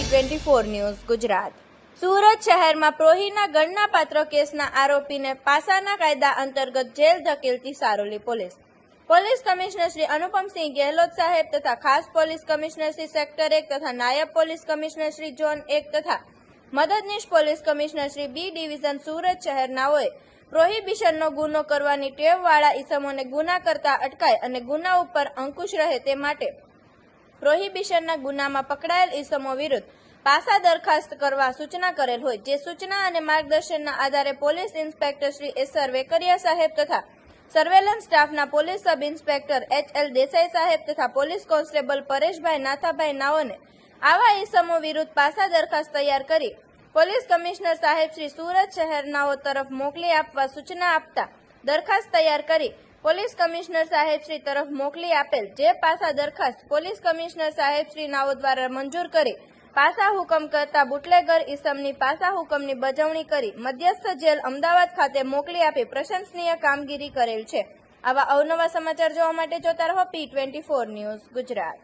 Twenty four news Gujarat. Surat શહેરમાં પ્રોહીના ગણનાપાત્ર કેસના આરોપીને પાસાના કાયદા અંતર્ગત જેલ ધકેલતી Saroli police. Police commissioner Shri Anupamsinh Gehlot સાહેબ તથા ખાસ પોલીસ કમિશનર શ્રી સેક્ટર એક તથા નાયબ પોલીસ કમિશનર શ્રી ઝોન એક તથા મદદનીશ police commissioner Shri B division Surat શહેરનાઓએ પ્રોહિબિશનનો ગુનો કરવાની ટેવવાળા ઈસમોને ગુના કરતા અટકાય અને ગુના ઉપર અંકુશ રહે તે માટે પ્રોહિબિશનના ગુનામાં પકડાયેલ ઈસમો વિરુદ્ધ પાસા દરખાસ્ત કરવા સૂચના કરેલ હોય, જે સૂચના અને માર્ગદર્શનના આધારે police inspector Shri SR Vekariya સાહેબ તથા સર્વેલન્સ સ્ટાફના police sub inspector H L Desai સાહેબ તથા પોલીસ કોન્સ્ટેબલ પરેશભાઈ નાથાભાઈ નાઓને આવા ઈસમો વિરુદ્ધ પાસા દરખાસ્ત તૈયાર કરી પોલીસ કમિશનર સાહેબ શ્રી સુરત શહેરનાઓ તરફ મોકલી આપવા સૂચના આપતા દરખાસ્ત તૈયાર કરી પોલીસ કમિશનર સાહેબશ્રી તરફ મોકલી આપેલ જે પાસા દરખાસ્ત પોલીસ કમિશનર સાહેબશ્રી નાઓ દ્વારા મંજૂર કરી, પાસા હુકમ કરતા બુટલેગર ઈસમની પાસા હુકમની બજવણી કરી મધ્યસ્થ જેલ અમદાવાદ ખાતે મોકલી આપી પ્રશંસનીય કામગીરી કરેલ છે. આવા અવનવા સમાચાર જોવા માટે જોતા રહો P twenty four news Gujarat.